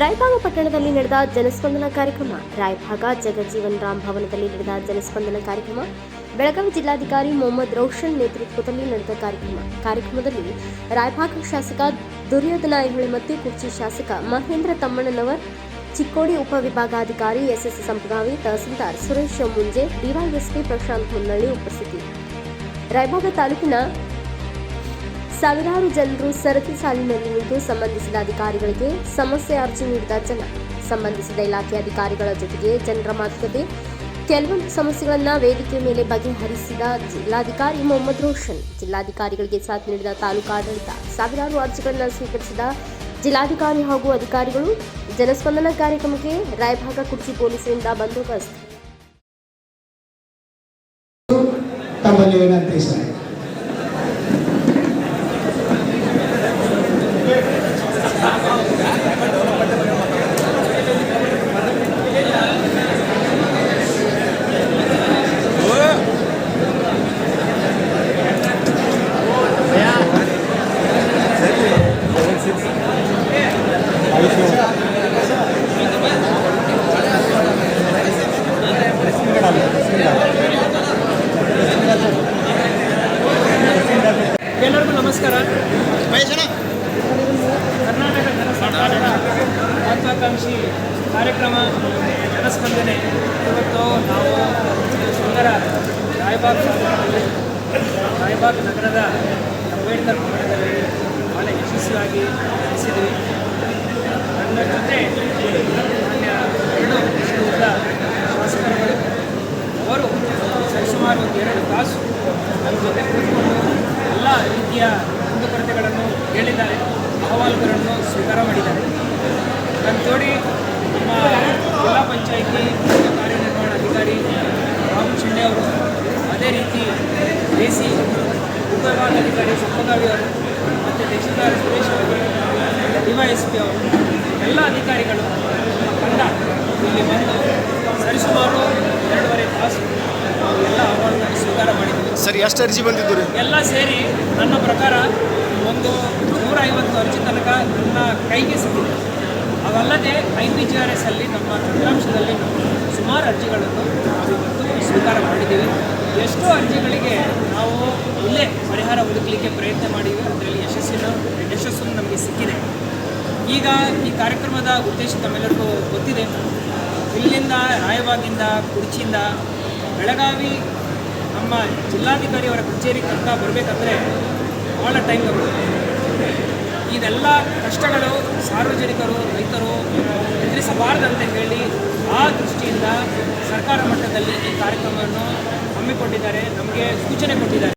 ರಾಯಭಾಗ ಪಟ್ಟಣದಲ್ಲಿ ನಡೆದ ಜನಸ್ಪಂದನ ಕಾರ್ಯಕ್ರಮ, ರಾಯಭಾಗ ಜಗಜೀವನ್ ರಾಮ್ ಭವನದಲ್ಲಿ ನಡೆದ ಜನಸ್ಪಂದನ ಕಾರ್ಯಕ್ರಮ, ಬೆಳಗಾವಿ ಜಿಲ್ಲಾಧಿಕಾರಿ ಮೊಹಮ್ಮದ್ ರೌಷನ್ ನೇತೃತ್ವದಲ್ಲಿ ನಡೆದ ಕಾರ್ಯಕ್ರಮ. ಕಾರ್ಯಕ್ರಮದಲ್ಲಿ ರಾಯಭಾಗ ಶಾಸಕ ದುರ್ಯೋಧನ ಐಹೊಳೆ ಮತ್ತು ಕುರ್ಚಿ ಶಾಸಕ ಮಹೇಂದ್ರ ತಮ್ಮಣ್ಣನವರ್, ಚಿಕ್ಕೋಡಿ ಉಪವಿಭಾಗಾಧಿಕಾರಿ ಎಸ್ಎಸ್ ಸಂಪಗಾವಿ ತಹಸೀಲ್ದಾರ್ ಸುರೇಶ್ ಮುಂಜೆ, ಡಿವೈಎಸ್ಪಿ ಪ್ರಶಾಂತ್ ಮುನ್ನಳ್ಳಿ ಉಪಸ್ಥಿತಿ. ರಾಯಭಾಗ ತಾಲೂಕಿನ ಸಾವಿರಾರು ಜನರು ಸರತಿ ಸಾಲಿನಲ್ಲಿ ನಿಂತು ಸಂಬಂಧಿಸಿದ ಅಧಿಕಾರಿಗಳಿಗೆ ಸಮಸ್ಯೆ ಅರ್ಜಿ ನೀಡಿದ ಜನ. ಸಂಬಂಧಿಸಿದ ಇಲಾಖೆ ಅಧಿಕಾರಿಗಳ ಜೊತೆಗೆ ಜನರ ಮಾತುಕತೆ, ಕೆಲವೊಂದು ಸಮಸ್ಯೆಗಳನ್ನ ವೇದಿಕೆ ಮೇಲೆ ಬಗೆಹರಿಸಿದ ಜಿಲ್ಲಾಧಿಕಾರಿ ಮೊಹಮ್ಮದ್ ರೋಷನ್. ಜಿಲ್ಲಾಧಿಕಾರಿಗಳಿಗೆ ಸಾಥ್ ನೀಡಿದ ತಾಲೂಕಾಡಳಿತ ಸಾವಿರಾರು ಅರ್ಜಿಗಳನ್ನು ಸ್ವೀಕರಿಸಿದ ಜಿಲ್ಲಾಧಿಕಾರಿ ಹಾಗೂ ಅಧಿಕಾರಿಗಳು ಜನಸ್ಪಂದನ ಕಾರ್ಯಕ್ರಮಕ್ಕೆ ರಾಯಭಾಗ ಕುರ್ಚಿ ಪೊಲೀಸರಿಂದ ಬಂದೋಬಸ್ತ್. ನಮಸ್ಕಾರ. ಕರ್ನಾಟಕ ಜನ ಸರ್ಕಾರದ ಮಹತ್ವಾಕಾಂಕ್ಷಿ ಕಾರ್ಯಕ್ರಮ ಜನಸ್ಪಂದನೆ. ಇವತ್ತು ನಾವು ಸುಂದರ ರಾಯಬಾಗ್ ತಾಲೂಕಿನಲ್ಲಿ ರಾಯಬಾಗ್ ನಗರದ ಅಂಬೇಡ್ಕರ್ ಭವನದಲ್ಲಿ ಭಾಳ ಯಶಸ್ವಿಯಾಗಿ ನಡೆಸಿದ್ವಿ ನನ್ನ ಜೊತೆ ಮಾನ್ಯ ಎರಡು ವಿಷ್ಣುವುದ ಶಾಸಕರುಗಳು. ಅವರು ಸರಿಸುಮಾರು ಒಂದು ಎರಡು ತಾಸು ನನ್ನ ಜೊತೆ ಕೂತ್ಕೊಂಡು ಎಲ್ಲ ರೀತಿಯ ಕುಂದುಕೊರತೆಗಳನ್ನು ಹೇಳಿದ್ದಾರೆ, ಅಹವಾಲುಗಳನ್ನು ಸ್ವೀಕಾರ ಮಾಡಿದ್ದಾರೆ. ನನ್ನ ಜೋಡಿ ನಮ್ಮ ಜಿಲ್ಲಾ ಪಂಚಾಯಿತಿ ಕಾರ್ಯನಿರ್ವಹಣಾಧಿಕಾರಿ ರಾಹುಲ್ ಶಿಂಡೆ ಅವರು, ಅದೇ ರೀತಿ ಎ ಸಿ ಉಪವಿಭಾಗಾಧಿಕಾರಿ ಸಪ್ಪಗಾವಿ ಅವರು ಮತ್ತು ತಹಸೀಲ್ದಾರ್ ಸುರೇಶ್ ಅವರು ಎಸ್ ಪಿ ಅವರು, ಎಲ್ಲ ಅಧಿಕಾರಿಗಳು ತಂಡ ಇಲ್ಲಿ ಬಂದು ಸರಿಸುಮಾರು ಎರಡೂವರೆ ತಾಸು ನಾವು ಎಲ್ಲ ಅಹವಾಲುಗಳನ್ನು ಸ್ವೀಕಾರ ಮಾಡಿದ್ದೀವಿ ಸರ್ ಎಷ್ಟು ಅರ್ಜಿ ಬಂದಿದ್ದು ರೀ? ಎಲ್ಲ ಸೇರಿ ನನ್ನ ಪ್ರಕಾರ ಒಂದು ನೂರ ಐವತ್ತು ಅರ್ಜಿ ತನಕ ನನ್ನ ಕೈಗೆ ಸಿಕ್ಕಿದೆ. ಅದಲ್ಲದೆ I P G R S ಅಲ್ಲಿ ನಮ್ಮ ತಂತ್ರಾಂಶದಲ್ಲಿ ಸುಮಾರು ಅರ್ಜಿಗಳನ್ನು ನಾವಿವತ್ತು ಸ್ವೀಕಾರ ಮಾಡಿದ್ದೀವಿ. ಎಷ್ಟೋ ಅರ್ಜಿಗಳಿಗೆ ನಾವು ಇಲ್ಲೇ ಪರಿಹಾರ ಹುಡುಕಲಿಕ್ಕೆ ಪ್ರಯತ್ನ ಮಾಡಿದ್ದೀವಿ ಅದರಲ್ಲಿ ಯಶಸ್ಸಿನ, ಯಶಸ್ಸು ನಮಗೆ ಸಿಕ್ಕಿದೆ. ಈಗ ಈ ಕಾರ್ಯಕ್ರಮದ ಉದ್ದೇಶ ತಮ್ಮೆಲ್ಲರಿಗೂ ಗೊತ್ತಿದೆ. ಇಲ್ಲಿಂದ ರಾಯಬಾಗಿಂದ, ಕುರ್ಚಿಯಿಂದ ಬೆಳಗಾವಿ ನಮ್ಮ ಜಿಲ್ಲಾಧಿಕಾರಿಯವರ ಕಚೇರಿ ಕಂತ ಬರಬೇಕಂದ್ರೆ ಭಾಳ ಟೈಮ್ ತಗೊಳ್ಳುತ್ತೆ ಇದೆಲ್ಲ ಕಷ್ಟಗಳು ಸಾರ್ವಜನಿಕರು, ರೈತರು ಎದುರಿಸಬಾರ್ದಂತ ಹೇಳಿ ಆ ದೃಷ್ಟಿಯಿಂದ ಸರ್ಕಾರ ಮಟ್ಟದಲ್ಲಿ ಈ ಕಾರ್ಯಕ್ರಮವನ್ನು ಹಮ್ಮಿಕೊಂಡಿದ್ದಾರೆ, ನಮಗೆ ಸೂಚನೆ ಕೊಟ್ಟಿದ್ದಾರೆ.